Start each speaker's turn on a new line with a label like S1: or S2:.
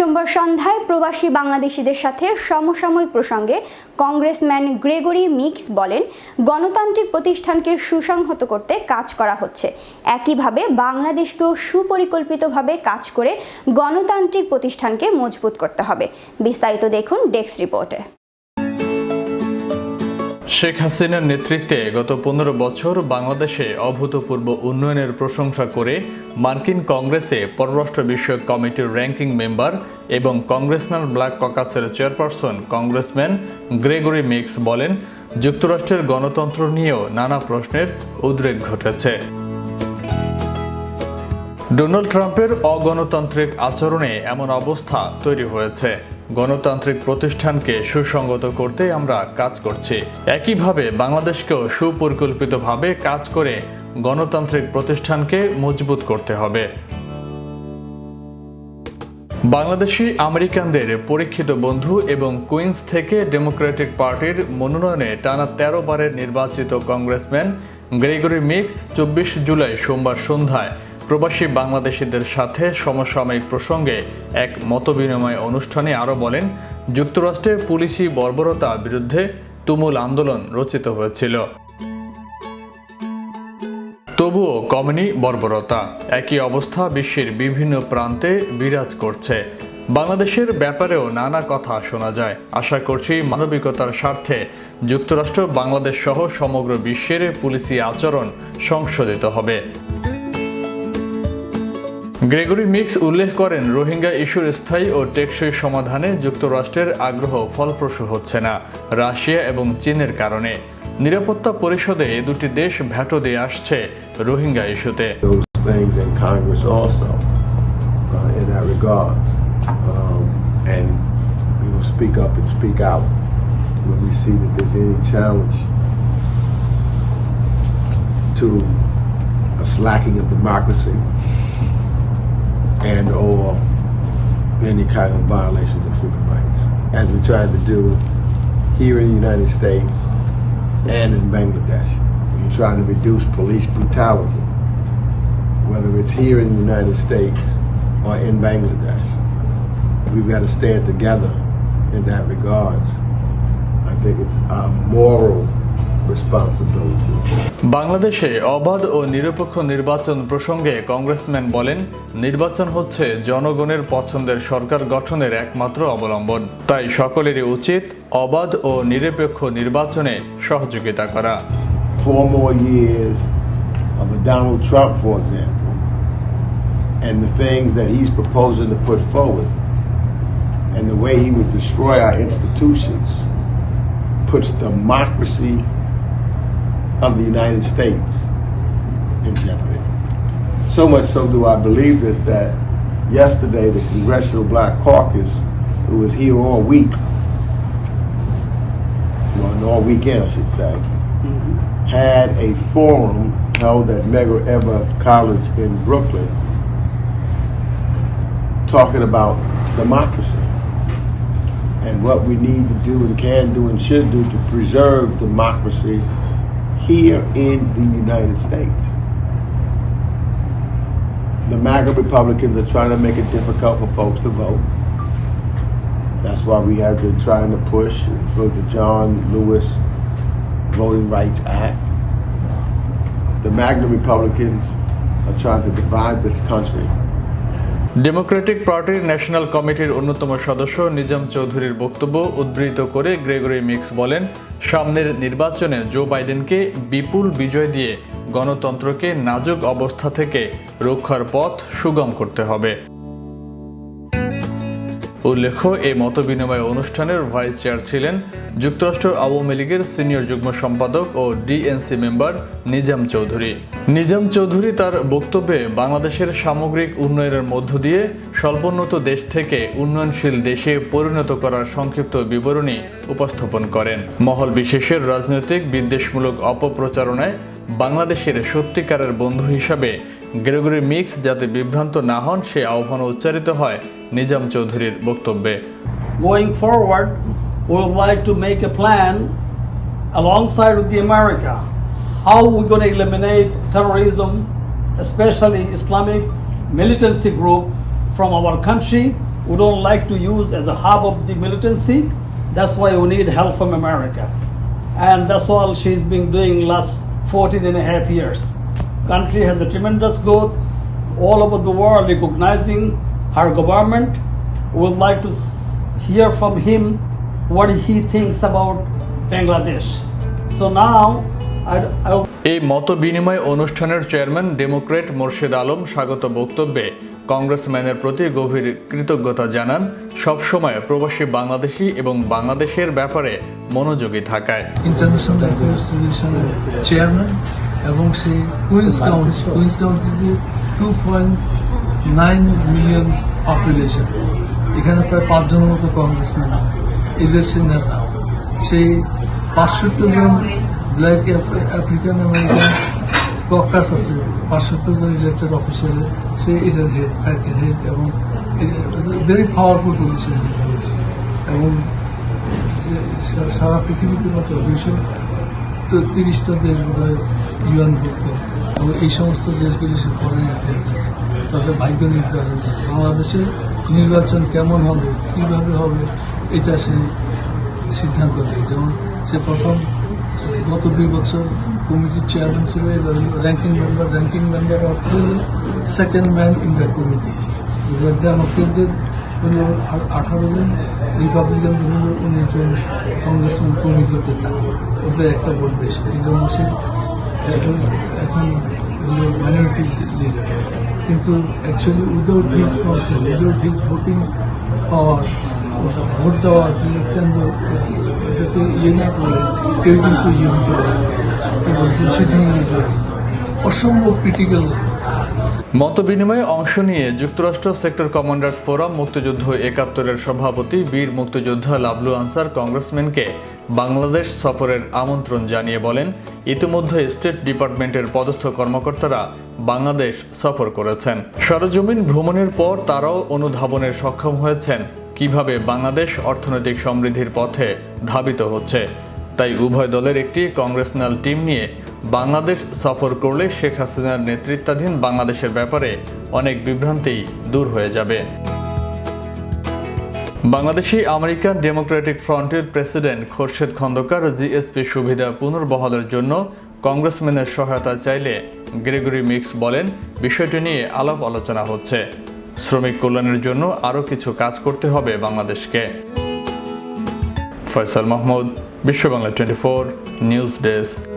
S1: সোমবার সন্ধ্যায় প্রবাসী বাংলাদেশিদের সাথে সমসাময়িক প্রসঙ্গে কংগ্রেসম্যান গ্রেগরি মিক্স বলেন, গণতান্ত্রিক প্রতিষ্ঠানকে সুসংহত করতে কাজ করা হচ্ছে। একইভাবে বাংলাদেশকেও সুপরিকল্পিতভাবে কাজ করে গণতান্ত্রিক প্রতিষ্ঠানকে মজবুত করতে হবে। বিস্তারিত দেখুন ডেস্ক রিপোর্টে।
S2: শেখ হাসিনার নেতৃত্বে গত পনেরো বছর বাংলাদেশে অভূতপূর্ব উন্নয়নের প্রশংসা করে মার্কিন কংগ্রেসে পররাষ্ট্র বিষয়ক কমিটির র্যাঙ্কিং মেম্বার এবং কংগ্রেসনাল ব্ল্যাক ককাসের চেয়ারপারসন কংগ্রেসম্যান গ্রেগরি মিক্স বলেন, যুক্তরাষ্ট্রের গণতন্ত্র নিয়েও নানা প্রশ্নের উদ্রেক ঘটেছে। ডোনাল্ড ট্রাম্পের অগণতান্ত্রিক আচরণে এমন অবস্থা তৈরি হয়েছে। গণতান্ত্রিক প্রতিষ্ঠানকে সুসংগত করতে আমরা কাজ করছি। একইভাবে বাংলাদেশকেও সুপরিকল্পিতভাবে কাজ করে গণতান্ত্রিক প্রতিষ্ঠানকে মজবুত করতে হবে। বাংলাদেশি আমেরিকানদের পরীক্ষিত বন্ধু এবং কুইন্স থেকে ডেমোক্রেটিক পার্টির মনোনয়নে টানা তেরো বারের নির্বাচিত কংগ্রেসম্যান গ্রেগরি মিক্স চব্বিশ জুলাই সোমবার সন্ধ্যায় প্রবাসী বাংলাদেশিদের সাথে সমসাময়িক প্রসঙ্গে এক মতবিনিময় অনুষ্ঠানে আরও বলেন, যুক্তরাষ্ট্রে পুলিশি বর্বরতা বিরুদ্ধে তুমুল আন্দোলন রচিত হয়েছিল। তবুও কমেনি বর্বরতা। একই অবস্থা বিশ্বের বিভিন্ন প্রান্তে বিরাজ করছে। বাংলাদেশের ব্যাপারেও নানা কথা শোনা যায়। আশা করছি মানবিকতার স্বার্থে যুক্তরাষ্ট্র, বাংলাদেশ সহ সমগ্র বিশ্বের পুলিশি আচরণ সংশোধিত হবে। গ্রেগরি মিক্স উল্লেখ করেন, রোহিঙ্গা ইস্যুর স্থায়ী ও টেকসই সমাধানে যুক্তরাষ্ট্রের আগ্রহ ফলপ্রসূ হচ্ছে না, রাশিয়া এবং চীনের কারণে। নিরাপত্তা পরিষদে এ দুটি দেশ ভ্যাটো দিয়ে আসছে রোহিঙ্গা ইস্যুতে।
S3: To a slacking of any kind of violations of human rights, as we tried to do here in the United States and in Bangladesh. We're trying to reduce police brutality whether it's here in the United States or in Bangladesh. We've got to stand together in that regard. I think it's our moral.
S2: বাংলাদেশে অবাধ ও নিরপেক্ষ নির্বাচন প্রসঙ্গে congressman বলেন নির্বাচন হচ্ছে জনগণের পছন্দের সরকার গঠনের একমাত্র অবলম্বন তাই সকলেরই উচিত অবাধ ও নিরপেক্ষ নির্বাচনে সহযোগিতা করা
S3: Four more years of a Donald Trump, for example, and the things that he's proposing to put forward, and the way he would destroy our institutions, puts democracy of the United States in jeopardy. So much so do I believe this that yesterday the Congressional Black Caucus, who was here all week, well, all weekend I should say, mm-hmm. had a forum held at Medgar Evers College in Brooklyn talking about democracy and what we need to do and can do and should do to preserve democracy here in the United States. The MAGA Republicans are trying to make it difficult for folks to vote. That's why we have been trying to push for the John Lewis Voting Rights Act. The MAGA Republicans are trying to divide this country.
S2: Democratic পার্টির national কমিটির অন্যতম সদস্য নিজাম চৌধুরীর বক্তব্য উদ্ধৃত করে Gregory Meeks বলেন, সামনের নির্বাচনে জো বাইডেনকে বিপুল বিজয় দিয়ে গণতন্ত্রকে নাজুক অবস্থা থেকে রক্ষার পথ সুগম করতে হবে। উল্লেখ্য, এই মতবিনিময় অনুষ্ঠানের ভাইস চেয়ার ছিলেন যুক্তরাষ্ট্র আওয়ামী লীগের সিনিয়র যুগ্ম সম্পাদক ও ডিএনসি মেম্বার নিজাম চৌধুরী। নিজাম চৌধুরী তার বক্তব্যে বাংলাদেশের সামগ্রিক উন্নয়নের মধ্য দিয়ে স্বল্পোন্নত দেশ থেকে উন্নয়নশীল দেশে পরিণত করার সংক্ষিপ্ত বিবরণী উপস্থাপন করেন। মহল বিশেষের রাজনৈতিক বিদ্বেষমূলক অপপ্রচারণায় বাংলাদেশের সত্যিকারের বন্ধু হিসাবে গ্রেগরি মিক্স যাতে বিভ্রান্ত না হন সে আহ্বান উচ্চারিত হয় নিজাম চৌধুরীর বক্তব্যে
S4: forward, we would like to make a plan alongside with the America. How we're going to eliminate terrorism, especially Islamic militancy group from our country we don't like to use as a hub of the militancy. That's why we need help from America. And that's all she's been doing last 14 and a half years. Country has a tremendous growth all over the world recognizing her government. We would like to hear from him what he thinks about Bangladesh. So now, I, I
S2: এই মত বিনিময় অনুষ্ঠানের chairman Democrat Morshed Alam স্বাগত বক্তব্যে কংগ্রেসম্যানের প্রতি গভীর কৃতজ্ঞতা জানান সবসময় প্রবাসী বাংলাদেশি এবং বাংলাদেশের ব্যাপারে মনোযোগী থাকায়
S5: ইন্টারন্যাশনাল চেয়ারম্যান এবং সেই Queens county Queens কাউন্টিতে two point nine million population এখানে প্রায় পাঁচজনের মতো কংগ্রেসম্যান এদের সে নেতা। সেই পাঁচষট্টি জন ব্ল্যাক আফ্রিকান আমেরিকান ককাস আছে। পাঁচষট্টি জন ইলেক্টেড অফিসার সে এটার হেড ফ্যাকের হেড এবং ভেরি পাওয়ারফুল পজিশন এবং সা- সারা পৃথিবীতে মাত্র দুইশো তিরিশটা দেশ ভুক্ত এবং এই সমস্ত দেশগুলি সে ফরেন অ্যাফেয়ার্স তাদের ভাগ্য নির্ধারণ। বাংলাদেশে নির্বাচন কেমন হবে, কীভাবে হবে, এটা সে সিদ্ধান্ত নেয়। যেমন সে প্রথম গত দুই বছর কমিটির চেয়ারম্যান ছিল, এবার র্যাঙ্কিং মেম্বার র্যাঙ্কিং মেম্বার অর্থ হল second man in the committee এবার ডেমোক্রেটদের হলো আঠারো জন রিপাবলিকানদের হলো উনিশ জন কংগ্রেসম্যান কমিটিতে থাকে। ওদের একটা ভোট বেশি। এই জন্য সে এখন মাইনরিটি লিডার কিন্তু actually without his council without his voting power vote দেওয়ার কেন্দ্র? যাতে ইয়ে না করে কেউ কিন্তু ইয়ে হতে পারে এবং সিদ্ধান্ত নিতে অসম্ভব ক্রিটিক্যাল
S2: মত বিনিময়ে অংশ নিয়ে যুক্তরাষ্ট্র সেক্টর কমান্ডার্স ফোরাম মুক্তিযুদ্ধ একাত্তরের সভাপতি বীর মুক্তিযোদ্ধা লাবলু আনসার কংগ্রেসম্যানকে বাংলাদেশ সফরের আমন্ত্রণ জানিয়ে বলেন, ইতিমধ্যে স্টেট ডিপার্টমেন্টের পদস্থ কর্মকর্তারা বাংলাদেশ সফর করেছেন। সরজমিন ভ্রমণের পর তারাও অনুধাবনে সক্ষম হয়েছেন কীভাবে বাংলাদেশ অর্থনৈতিক সমৃদ্ধির পথে ধাবিত হচ্ছে। তাই উভয় দলের একটি কংগ্রেসনাল টিম নিয়ে বাংলাদেশ সফর করলে শেখ হাসিনার নেতৃত্বাধীন বাংলাদেশের ব্যাপারে অনেক বিভ্রান্তি দূর হয়ে যাবে। বাংলাদেশি আমেরিকান ডেমোক্রেটিক ফ্রন্টের প্রেসিডেন্ট খোরশেদ খন্দকার জিএসপি সুবিধা পুনর্বহালের জন্য কংগ্রেসম্যানের সহায়তা চাইলে গ্রেগরি মিক্স বলেন, বিষয়টি নিয়ে আলাপ আলোচনা হচ্ছে। শ্রমিক কল্যাণের জন্য আরও কিছু কাজ করতে হবে বাংলাদেশকে। Faisal Mahmud Bishwa Bangla twenty four news desk.